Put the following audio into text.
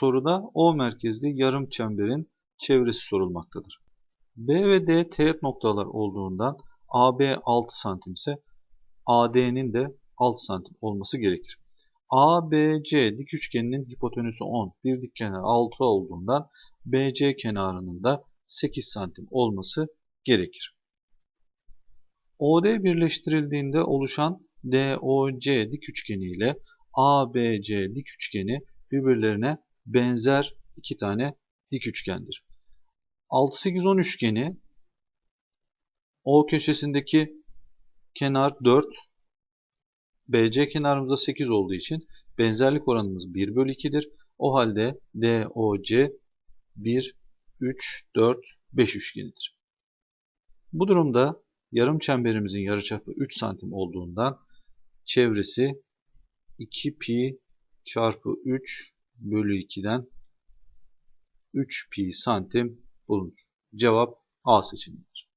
Soruda O merkezli yarım çemberin çevresi sorulmaktadır. B ve D teğet noktalar olduğundan AB 6 santim ise AD'nin de 6 santim olması gerekir. ABC dik üçgeninin hipotenüsü 10, bir dik kenar 6 olduğundan BC kenarının da 8 santim olması gerekir. OD birleştirildiğinde oluşan DOC dik üçgeni ile ABC dik üçgeni birbirlerine benzer iki tane dik üçgendir. 6 8 10 üçgeni O köşesindeki kenar 4 BC kenarımızda 8 olduğu için benzerlik oranımız 1 bölü 2'dir. O halde DOC 1, 3, 4, 5 üçgenidir. Bu durumda yarım çemberimizin yarıçapı 3 santim olduğundan çevresi 2 pi çarpı 3 bölü 2'den 3 pi santim bulunur. Cevap A seçeneğidir.